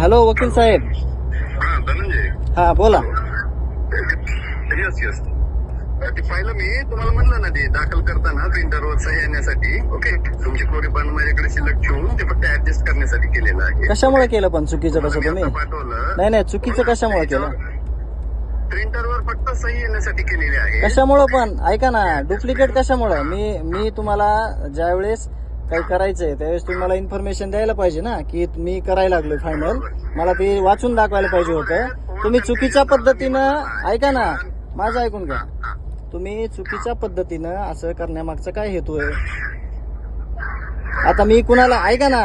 Hello वकील साहेब. हा धनंजय. हा बोला. येस येस ती पाहिलं मी तुम्हाला म्हणलं ना ते दाखल करताना प्रिंटरवर सही येण्यासाठी. ओके तुमची कोरी पण माझ्याकडे शिल्लक ठेवून ते फक्त ऍडजस्ट करण्यासाठी केलेलं आहे. कशामुळे केलं पण? चुकीचं कसं तुम्ही पाठवलं. नाही नाही चुकीचं कशामुळे केलं? प्रिंटरवर फक्त सही येण्यासाठी केलेली आहे. कशामुळं पण? ऐका ना डुप्लिकेट कशामुळं? मी मी तुम्हाला ज्यावेळेस काही करायचंय त्यावेळेस तुम्ही मला इन्फॉर्मेशन द्यायला पाहिजे ना की मी करायला लागलो फायनल मला ते वाचून दाखवायला पाहिजे होतं. तुम्ही चुकीच्या पद्धतीनं ऐका ना माझं ऐकून घ्या. तुम्ही चुकीच्या पद्धतीनं असं करण्यामागचा काय हेतू आहे? आता मी कुणाला ऐका ना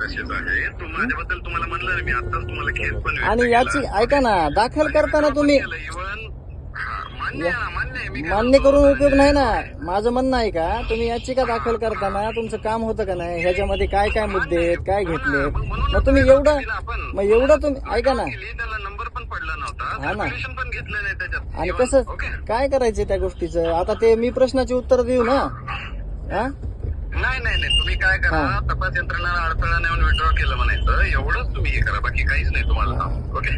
तसेच आहे. तू माझ्याबद्दल तुम्हाला म्हणलं ना मी आताच तुम्हाला केस पण व्यक्त आणि याची ऐका ना दाखल करताना तुम्ही मान्य आहे ना मान्य आहे. मी काय मान्य करून उपयोग नाही ना. माझं म्हणणं आहे का तुम्ही याचिका दाखल करताना तुमचं काम होतं का नाही? ह्याच्यामध्ये काय काय मुद्दे आहेत काय घेतलेत मग तुम्ही एवढं मग एवढं तुम्ही ऐका ना. केली, त्याला नंबर पण पडला नव्हता. हा ना. Calculation पण घेतलं नाही त्याच्यात. आणि Even- कसं ओके काय करायचं त्या गोष्टीचं? आता ते मी प्रश्नाची उत्तर देऊ ना. हा? नाही नाही नाही. तुम्ही काय करा हा. तपास यंत्रणाला अडथळा नेऊन विड्रॉ केलं म्हणायचं. एवढंच तुम्ही हे करा. बाकी काहीच नाही तुम्हाला. ओके?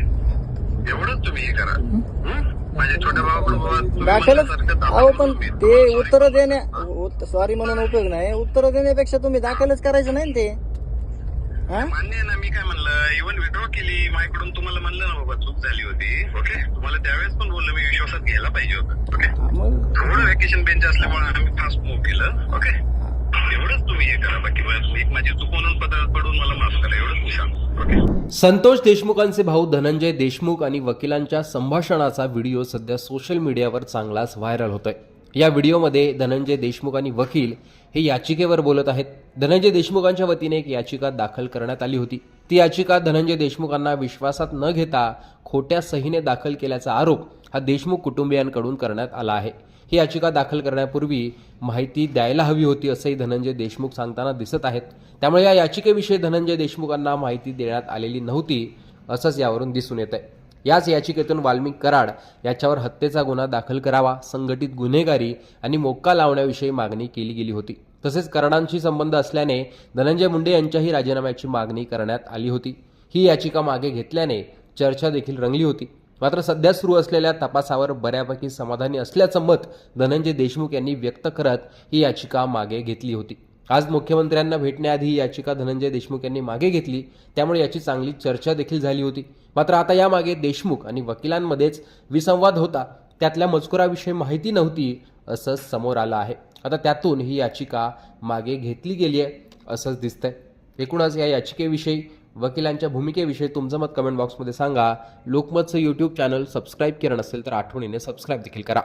एवढंच तुम्ही हे करा. हं? माझ्या छोट्या भावाकडे बाबा तुम्ही दाखलच. म्हणल्यासारखं दाबा अहो करून पण ते उत्तर देण्या सॉरी म्हणून उपयोग नाही. उत्तर देण्यापेक्षा तुम्ही दाखलच करायचं नाही ना ते. हा? मान्य आहे ना मी काय म्हणलं इव्हन विड्रॉ केली माझ्याकडून तुम्हाला म्हणलं ना बाबा चूक झाली होती. ओके? तुम्हाला त्यावेळेस पण बोललो मी विश्वासात घ्यायला पाहिजे होतं. ओके? मग? थोडं व्हॅकेशन बेंच असल्यामुळे आम्ही फास्ट मूव्ह केलं. ओके? एवढंच तुम्ही हे करा. बाकी एक माझी चूक म्हणून पडून मला माफ करा. एवढंच मी सांगतो. संतोष देशमुखांचे भाऊ धनंजय देशमुख आणि वकिलांच्या संभाषणाचा व्हिडिओ सध्या सोशल मीडियावर चांगलाच व्हायरल होतोय. या व्हिडिओमध्ये धनंजय देशमुख आणि वकील हे याचिकेवर बोलत आहेत. धनंजय देशमुखांच्या वतीने एक याचिका दाखल करण्यात आली होती. ती याचिका धनंजय देशमुखांना विश्वासात न घेता खोट्या सहीने दाखल केल्याचा आरोप हा देशमुख कुटुंबियांकडून करण्यात आला आहे. ही याचिका दाखल करण्यापूर्वी माहिती द्यायला हवी होती असंही धनंजय देशमुख सांगताना दिसत आहेत. त्यामुळे या याचिकेविषयी धनंजय देशमुखांना माहिती देण्यात आलेली नव्हती असंच यावरून दिसून येत आहे याच याचिकेतून वाल्मिक कराड याच्यावर हत्येचा गुन्हा दाखल करावा संघटित गुन्हेगारी आणि मोक्का लावण्याविषयी मागणी केली गेली होती. तसेच कराडांशी संबंध असल्याने धनंजय मुंडे यांच्याही राजीनाम्याची मागणी करण्यात आली होती. ही याचिका मागे घेतल्याने चर्चा देखील रंगली होती. मात्र सध्या सुरू असलेल्या तपासावर बऱ्यापैकी समाधानी असल्याचं मत धनंजय देशमुख यांनी व्यक्त करत ही याचिका मागे घेतली होती. आज मुख्यमंत्र्यांना भेटण्याआधी ही याचिका धनंजय देशमुख यांनी मागे घेतली त्यामुळे याची चांगली चर्चा देखील झाली होती. मात्र आता यामागे देशमुख आणि वकिलांमध्येच विसंवाद होता. त्यातल्या मजकुराविषयी माहिती नव्हती असं समोर आलं आहे. आता त्यातून ही याचिका मागे घेतली गेली आहे असंच दिसतंय. एकूणच या याचिकेविषयी वकिलांच्या भूमिकेविषयी तुमचं मत कमेंट बॉक्समध्ये सांगा. लोकमतचं यूट्यूब चॅनल सबस्क्राईब केलं नसेल तर आठवणीने सबस्क्राईब देखील करा.